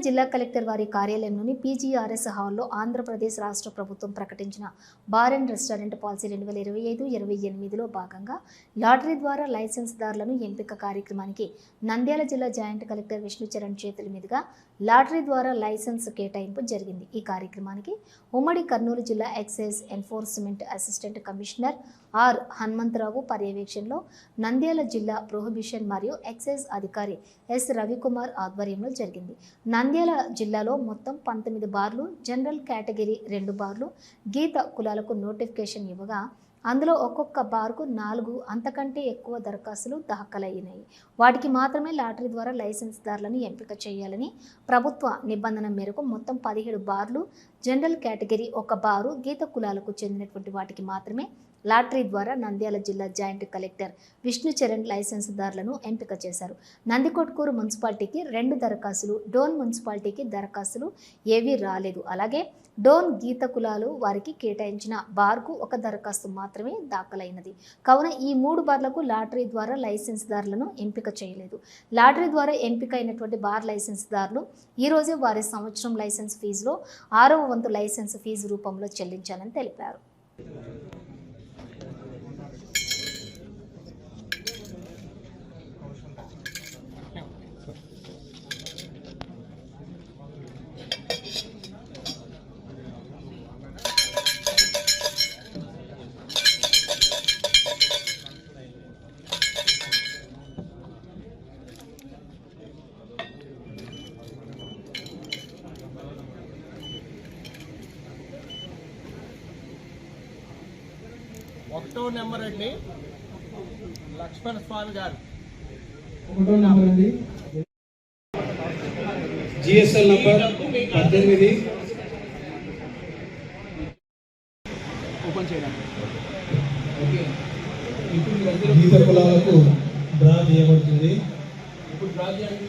జిల్లా కలెక్టర్ వారి కార్యాలయంలోని పీజీఆర్ఎస్ హాల్లో ఆంధ్రప్రదేశ్ రాష్ట్ర ప్రభుత్వం ప్రకటించిన బార్ అండ్ రెస్టారెంట్ పాలసీ రెండు వేల ఇరవై ఐదు ఇరవై ఎనిమిదిలో భాగంగా లాటరీ ద్వారా లైసెన్స్దారులను ఎంపిక కార్యక్రమానికి నంద్యాల జిల్లా జాయింట్ కలెక్టర్ విష్ణుచరణ్ చేతుల మీదుగా లాటరీ ద్వారా లైసెన్స్ కేటాయింపు జరిగింది. ఈ కార్యక్రమానికి ఉమ్మడి కర్నూలు జిల్లా excise enforcement assistant commissioner R. Hanumantharao పర్యవేక్షణలో నంద్యాల జిల్లా ప్రొహిబిషన్ మరియు ఎక్సైజ్ అధికారి ఎస్. రవికుమార్ ఆధ్వర్యంలో జరిగింది. నంద్యాల జిల్లాలో మొత్తం పంతొమ్మిది బార్లు జనరల్ కేటగిరీ రెండు బార్లు గీత కులాలకు నోటిఫికేషన్ ఇవ్వగా అందులో ఒక్కొక్క బార్కు నాలుగు అంతకంటే ఎక్కువ దరఖాస్తులు దాఖలయ్యాయి వాటికి మాత్రమే లాటరీ ద్వారా లైసెన్స్దారులను ఎంపిక చేయాలని ప్రభుత్వ నిబంధన మేరకు మొత్తం పదిహేడు బార్లు జనరల్ కేటగిరీ ఒక బారు గీత కులాలకు చెందినటువంటి వాటికి మాత్రమే లాటరీ ద్వారా నంద్యాల జిల్లా జాయింట్ కలెక్టర్ విష్ణుచరణ్ లైసెన్సుదారులను ఎంపిక చేశారు. నందికొట్కూరు మున్సిపాలిటీకి రెండు దరఖాస్తులు డోన్ మున్సిపాలిటీకి దరఖాస్తులు ఏవీ రాలేదు. అలాగే డోన్ గీత కులాలు వారికి కేటాయించిన బార్కు ఒక దరఖాస్తు మాత్రమే దాఖలైనది. కావున ఈ మూడు బార్లకు లాటరీ ద్వారా లైసెన్స్దారులను ఎంపిక చేయలేదు. లాటరీ ద్వారా ఎంపిక అయినటువంటి బార్ లైసెన్స్దారులు ఈరోజే వారి సంవత్సరం లైసెన్స్ ఫీజులో ఆరవ వంతు లైసెన్స్ ఫీజు రూపంలో చెల్లించాలని తెలిపారు. ఒకటో నెంబర్ అండి. లక్ష్మణ స్వామి గారు. ఒకటో నంబర్ అండి. జిఎస్ఎల్ నంబర్ పద్దెనిమిది. ఓపెన్ చేయడానికి గీత కులాలకు డ్రా చేయబడుతుంది. ఇప్పుడు డ్రా చేయడానికి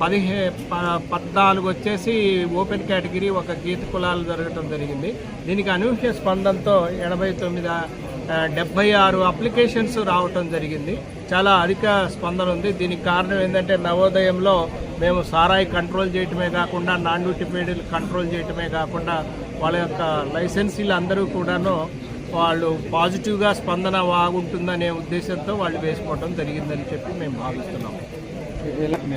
పదిహే ప- పద్నాలుగు వచ్చేసి ఓపెన్ కేటగిరీ ఒక గీత కులాలు జరగటం జరిగింది. దీనికి అనూహ్య స్పందనతో ఎనభై తొమ్మిది డెబ్బై ఆరు అప్లికేషన్స్ రావటం జరిగింది. చాలా అధిక స్పందన ఉంది. దీనికి కారణం ఏంటంటే నవోదయంలో మేము సారాయి కంట్రోల్ చేయటమే కాకుండా నాన్ పేడీలు కంట్రోల్ చేయటమే కాకుండా వాళ్ళ యొక్క లైసెన్సీలు అందరూ కూడాను వాళ్ళు పాజిటివ్గా స్పందన బాగుంటుందనే ఉద్దేశంతో వాళ్ళు వేసుకోవడం జరిగిందని చెప్పి మేము భావిస్తున్నాం.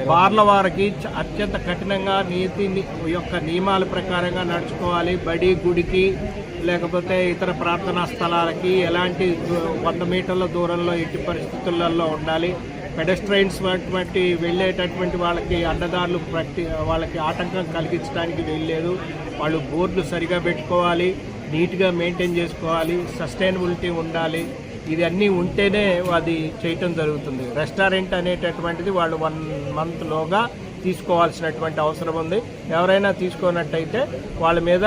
బార్ల వారికి అత్యంత కఠినంగా నీతి యొక్క నియమాల ప్రకారంగా నడుచుకోవాలి. బడి గుడికి లేకపోతే ఇతర ప్రార్థనా స్థలాలకి ఎలాంటి దూ- వంద మీటర్ల దూరంలో ఎట్టి పరిస్థితులలో ఉండాలి. పెడస్ట్రైన్స్ వంటి వెళ్ళేటటువంటి వాళ్ళకి అడ్డదారులు ప్రతి వాళ్ళకి ఆటంకం కలిగించడానికి వెళ్ళలేదు వాళ్ళు బోర్డులు సరిగా పెట్టుకోవాలి. నీట్గా మెయింటైన్ చేసుకోవాలి. సస్టైనబిలిటీ ఉండాలి. ఇది అన్నీ ఉంటేనే అది చేయటం జరుగుతుంది. రెస్టారెంట్ అనేటటువంటిది వాళ్ళు వన్ మంత్లోగా తీసుకోవాల్సినటువంటి అవసరం ఉంది. ఎవరైనా తీసుకున్నట్టయితే వాళ్ళ మీద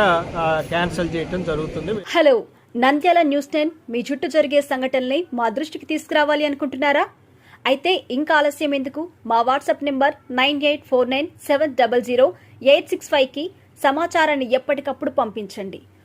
క్యాన్సిల్ చేయటం జరుగుతుంది. హలో నంద్యాల న్యూస్ టెన్ మీ చుట్టూ జరిగే సంఘటనల్ని మా దృష్టికి తీసుకురావాలి అనుకుంటున్నారా? అయితే ఇంకా ఆలస్యం ఎందుకు? మా WhatsApp number nine eight four nine seven double zero eight six ఫైవ్కి సమాచారాన్ని ఎప్పటికప్పుడు పంపించండి.